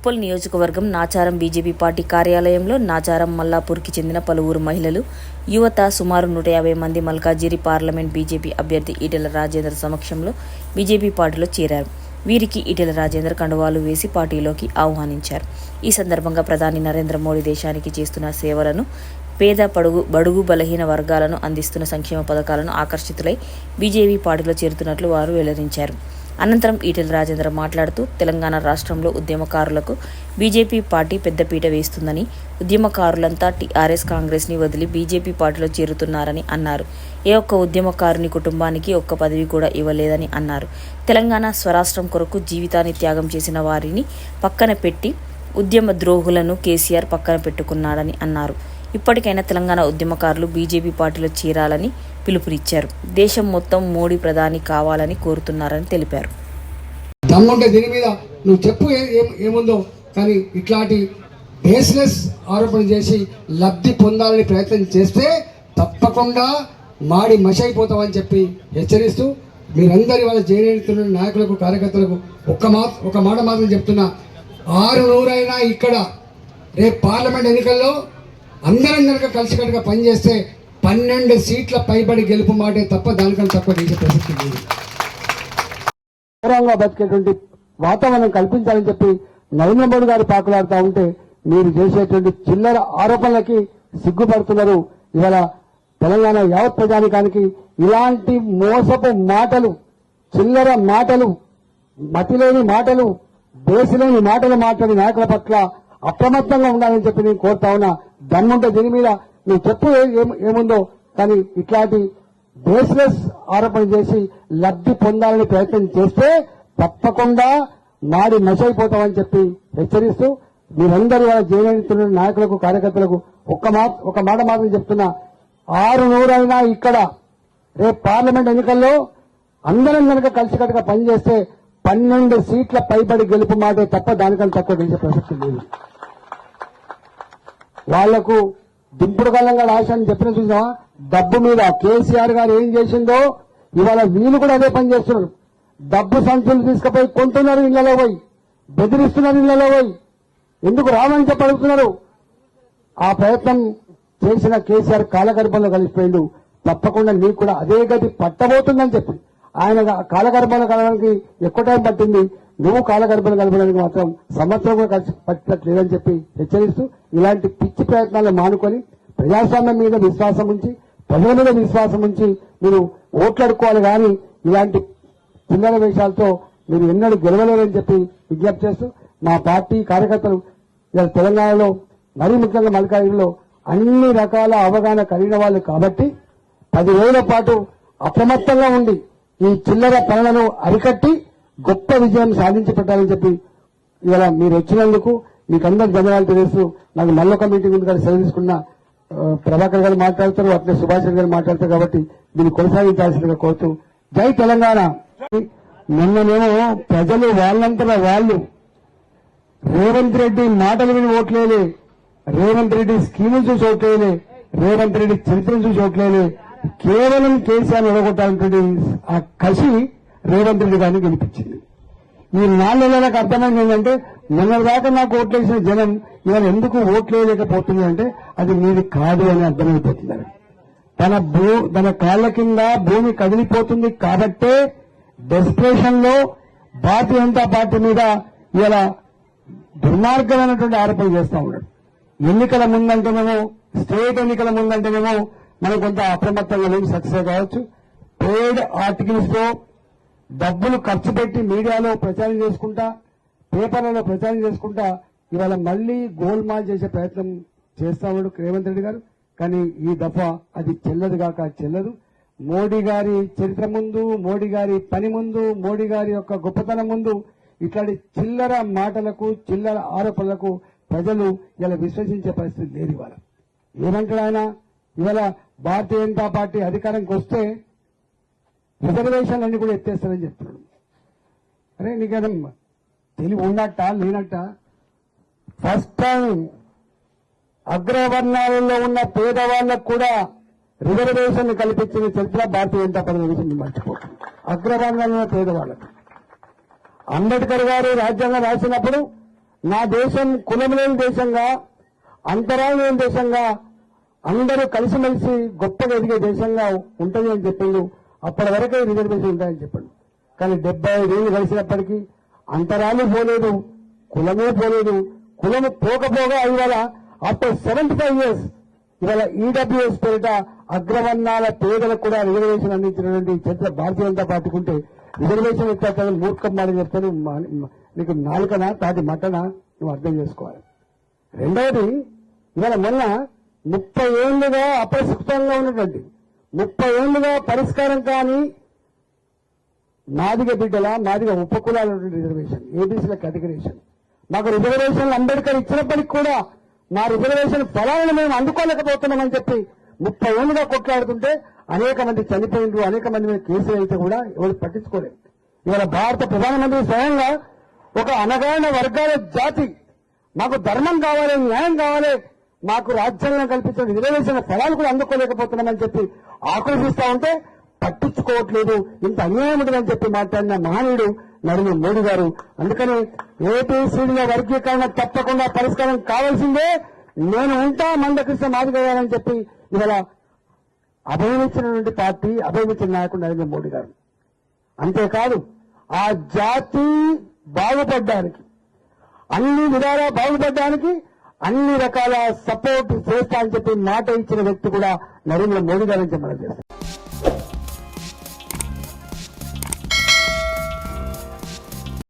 ఉప్పల్ నియోజకవర్గం Nacharam BJP party కార్యాలయంలో నాచారం మల్లాపూర్కి చెందిన పలువురు మహిళలు యువత సుమారు నూట యాభై మంది మల్కాజిరి పార్లమెంట్ బీజేపీ అభ్యర్థి ఈటెల రాజేందర్ సమక్షంలో బీజేపీ పార్టీలో చేరారు. వీరికి ఈటెల రాజేందర్ కండువాలు వేసి పార్టీలోకి ఆహ్వానించారు. ఈ సందర్భంగా ప్రధాని నరేంద్ర మోడీ దేశానికి చేస్తున్న సేవలను పేద పడుగు బడుగు బలహీన వర్గాలను అందిస్తున్న సంక్షేమ పథకాలను ఆకర్షితులై బీజేపీ పార్టీలో చేరుతున్నట్లు వారు వెల్లడించారు. అనంతరం ఈటెల రాజేంద్ర మాట్లాడుతూ తెలంగాణ రాష్ట్రంలో ఉద్యమకారులకు బీజేపీ పార్టీ పెద్దపీట వేస్తుందని ఉద్యమకారులంతా టీఆర్ఎస్ కాంగ్రెస్ని వదిలి బీజేపీ పార్టీలో చేరుతున్నారని అన్నారు. ఏ ఒక్క ఉద్యమకారుని కుటుంబానికి ఒక్క పదవి కూడా ఇవ్వలేదని అన్నారు. తెలంగాణ స్వరాష్ట్రం కొరకు జీవితాన్ని త్యాగం చేసిన వారిని పక్కన పెట్టి ఉద్యమ ద్రోహులను కేసీఆర్ పక్కన పెట్టుకున్నాడని అన్నారు. ఇప్పటికైనా తెలంగాణ ఉద్యమకారులు బీజేపీ పార్టీలో చేరాలని పిలుపునిచ్చారు. దేశం మొత్తం మోడీ ప్రధాని కావాలని కోరుతున్నారని తెలిపారు. దమ్ముంటే దీని మీద నువ్వు చెప్పు ఏం- ఏముందో. కానీ ఇట్లాంటి బేస్లెస్ ఆరోపణ చేసి లబ్ధి పొందాలని ప్రయత్నం చేస్తే తప్పకుండా మాడి మషైపోతామని చెప్పి హెచ్చరిస్తూ మీరందరి వాళ్ళ జైనెడుతున్న నాయకులకు కార్యకర్తలకు ఒక్క మా ఒక మాట మాత్రం చెప్తున్నా. ఆరు నూరైనా ఇక్కడ రేపు పార్లమెంట్ ఎన్నికల్లో అందరం కనుక కలిసికట్టుగా పనిచేస్తే పన్నెండు సీట్ల పైబడి గెలుపు మాటే తప్ప దానికన్నా తక్కువ చేసే ప్రసక్తి లేదు. గౌరవంగా బతికేటువంటి వాతావరణం కల్పించాలని చెప్పి నరేంద్ర మోడీ గారు పాకులాడుతూ ఉంటే మీరు చేసేటువంటి చిల్లర ఆరోపణలకి సిగ్గుపడుతున్నారు. ఇవాళ తెలంగాణ యావత్ ప్రజానికానికి ఇలాంటి మోసపు మాటలు చిల్లర మాటలు మతిలేని మాటలు దేశలేని మాటలు మాట్లాడి నాయకుల పట్ల అప్రమత్తంగా ఉండాలని చెప్పి నేను కోరుతా ఉన్నా. దమ్ముంటే దీని మీద నువ్వు చెప్పు ఏం- ఏముందో. కానీ ఇట్లాంటి బేస్లెస్ ఆరోపణ చేసి లబ్ధి పొందాలని ప్రయత్నం చేస్తే తప్పకుండా నాడి నశైపోతామని చెప్పి హెచ్చరిస్తూ మీరందరూ వాళ్ళ జైనెడుతున్న నాయకులకు కార్యకర్తలకు ఒక్క మా ఒక మాట మాత్రం చెప్తున్నా. ఆరు నూరైనా ఇక్కడ రేపు పార్లమెంట్ ఎన్నికల్లో అందరం కనుక కలిసికట్టుగా పనిచేస్తే పన్నెండు సీట్ల పైబడి గెలుపు మాటే తప్ప దానికన్నా తక్కువ గెలిచే ప్రసక్తి లేదు. వాళ్ళకు దింపుడు కళ్ళంగా ఆశ అని చెప్పిన చూసావా? డబ్బు మీద కేసీఆర్ గారు ఏం చేసిందో ఇవాళ వీళ్ళు కూడా అదే పని చేస్తున్నారు. డబ్బు సంచులు తీసుకుపోయి కొంటున్నారు ఇళ్ళలో పోయి బెదిరిస్తున్నారు ఇళ్ళలో పోయి. ఎందుకు రావని చెప్పి అడుగుతున్నారు? ఆ ప్రయత్నం చేసిన కేసీఆర్ కాలగర్భంలో కలిసిపోయిండు. తప్పకుండా నీకు కూడా అదే గది పట్టబోతుందని చెప్పి. ఆయన కాలగర్భాలు కలవడానికి ఎక్కువ టైం పట్టింది. నువ్వు కాలగర్భాలు కలపడానికి మాత్రం సంవత్సరం కూడా కలిసి పట్టట్లేదని చెప్పి హెచ్చరిస్తూ ఇలాంటి పిచ్చి ప్రయత్నాలు మానుకొని ప్రజాస్వామ్యం మీద విశ్వాసం ఉంచి ప్రజల మీద విశ్వాసం ఉంచి మీరు ఓట్లాడుకోవాలి కానీ ఇలాంటి చిల్లర వేషాలతో మీరు ఎన్నడూ గెలవలేరని చెప్పి విజ్ఞప్తి చేస్తూ మా పార్టీ కార్యకర్తలు ఇలా తెలంగాణలో మరీ ముఖ్యంగా మల్కాజ్గిరిలో అన్ని రకాల అవగాహన కలిగిన వాళ్ళు కాబట్టి పది రోజుల పాటు అప్రమత్తంగా ఉండి ఈ చిల్లర పనులను అరికట్టి గొప్ప విజయం సాధించి పెట్టాలని చెప్పి ఇవాళ మీరు వచ్చినందుకు మీకు అందరికి ధన్యవాదాలు తెలుస్తూ నాకు మళ్ళొక మీటింగ్ ఉంది కానీ సెలవు తీసుకున్న ప్రభాకర్ గారు మాట్లాడతారు అట్లే సుభాష్ గారు మాట్లాడతారు కాబట్టి దీన్ని కొనసాగించాల్సిందిగా కోరుతూ జై తెలంగాణ. నిన్ననేమో ప్రజలు వాళ్ళంతటా వాళ్ళు రేవంత్ రెడ్డి మాటలు విని ఓట్లేలే రేవంత్ రెడ్డి స్కీములు చూసి ఓట్లేలే రేవంత్ రెడ్డి చరిత్రను చూసి ఓట్లేలే కేవలం కేసీఆర్ నిలగొట్టాలన్నటువంటి ఆ కసి రేవంత్ రెడ్డి గారిని గెలిపించింది. ఈ నాకు అర్థమైంది ఏంటంటే దాకా నాకు ఓట్లేసిన జనం ఇవాళ ఎందుకు ఓట్లేయలేకపోతుంది అంటే అది మీది కాదు అని అర్థమైపోతుంది తన భూ తన కాళ్ళ కింద భూమి కదిలిపోతుంది కాబట్టే డెస్పిరేషన్లో భారతీయ జనతా పార్టీ మీద ఇలా దుర్మార్గమైనటువంటి ఆరోపణలు చేస్తా ఉన్నాడు. ఎన్నికల ముందంటేనేమో స్టేట్ ఎన్నికల ముందంటేనేమో మనం కొంత అప్రమత్తంగా లేని సక్సెస్ కావచ్చు. పేడ్ ఆర్టికల్స్తో డబ్బులు ఖర్చు పెట్టి మీడియాలో ప్రచారం చేసుకుంటా పేపర్లలో ప్రచారం చేసుకుంటా ఇవాళ మళ్ళీ గోల్మాల్ చేసే ప్రయత్నం చేస్తా రేవంత్ రెడ్డి గారు. కానీ ఈ దఫా అది చెల్లదు కాక చెల్లదు. మోడీ గారి చరిత్ర ముందు మోడీ గారి పని ముందు మోడీ గారి యొక్క గొప్పతనం ముందు ఇట్లాంటి చిల్లర మాటలకు చిల్లర ఆరోపణలకు ప్రజలు ఇలా విశ్వసించే పరిస్థితి లేదు ఇవాళ. ఏమంటాడు ఆయన? ఇవాళ భారతీయ జనతా పార్టీ అధికారంకి వస్తే రిజర్వేషన్లన్నీ కూడా ఎత్తేస్తానని చెప్తున్నాడు. అరే నీకేదం తెలివి ఉన్నట్ట లేనట్ట? ఫస్ట్ టైం అగ్రవర్ణాలలో ఉన్న పేదవాళ్ళకు కూడా రిజర్వేషన్ కల్పించిన చరిత్ర భారతీయ జనతా పార్టీ గురించి మర్చిపోతుంది అగ్రవర్ణాలలో ఉన్న పేదవాళ్ళకు. అంబేద్కర్ గారు రాజ్యాంగం రాసినప్పుడు నా దేశం కులం లేని దేశంగా అంతరాయం లేని దేశంగా అందరూ కలిసిమెలిసి గొప్పగా ఎదిగే దేశంగా ఉంటుంది అని చెప్పిండు. అప్పటి వరకే రిజర్వేషన్ ఉంటాయని చెప్పండి. కానీ డెబ్బై ఐదేళ్ళు కలిసినప్పటికీ అంతరాలు పోలేదు కులమే పోలేదు. కులము పోకపోగా ఇవాళ ఆఫ్టర్ సెవెంటీ ఫైవ్ ఇయర్స్ ఇవాళ ఈడబ్ల్యూఎస్ పేరిట అగ్రవర్ణాల పేదలకు కూడా రిజర్వేషన్ అందించినటువంటి చరిత్ర భారతీయ జనతా పార్టీకి ఉంటే రిజర్వేషన్ ఎట్లా మూర్ఖం మాట చెప్తాను నీకు నాలుకనా తాటి మటనా నువ్వు అర్థం చేసుకోవాలి. రెండవది ఇవాళ మొన్న ముప్పై ఏళ్ళుగా అపరిశుభ్రంగా ఉన్నటువంటి ముప్పై ఏళ్ళుగా పరిష్కారం కాని నాదిగ బిడ్డల నాదిగ ఉపకులాల రిజర్వేషన్ ఏబీసీల కేటగిరేషన్ మాకు రిజర్వేషన్ అంబేద్కర్ ఇచ్చినప్పటికీ కూడా మా రిజర్వేషన్ ఫలాలను మేము అందుకోలేకపోతున్నామని చెప్పి ముప్పై ఏళ్ళుగా కొట్లాడుతుంటే అనేక మంది చనిపోయిండ్రు అనేక మంది మీద కేసులు అయితే కూడా ఎవరు పట్టించుకోలేదు. ఇవాళ భారత ప్రధానమంత్రి స్వయంగా ఒక అనగాన వర్గాల జాతి మాకు ధర్మం కావాలి న్యాయం కావాలి మాకు రాజ్యాంగం కల్పించిన రిజర్వేషన్ ఫలాలు కూడా అందుకోలేకపోతున్నామని చెప్పి ఆక్రోషిస్తా ఉంటే పట్టించుకోవట్లేదు. ఇంత అన్యాయం ఉంటుందని చెప్పి మాట్లాడిన మహనీయుడు నరేంద్ర మోడీ గారు. అందుకని ఏపీసీడీల వర్గీకరణ తప్పకుండా పరిష్కారం కావాల్సిందే. నేను ఉంటా మందకృష్ణ మాదిగ గారని చెప్పి ఇవాళ అభినందించినటువంటి పార్టీ అభినందించిన నాయకుడు నరేంద్ర మోడీ గారు. అంతేకాదు ఆ జాతి బాగుపడ్డానికి అన్ని విధాలా బాగుపడ్డానికి అన్ని రకాల సపోర్ట్ చేస్తా అని చెప్పి మాట ఇచ్చిన వ్యక్తి కూడా నరేంద్ర మోడీ గారని చెప్పడం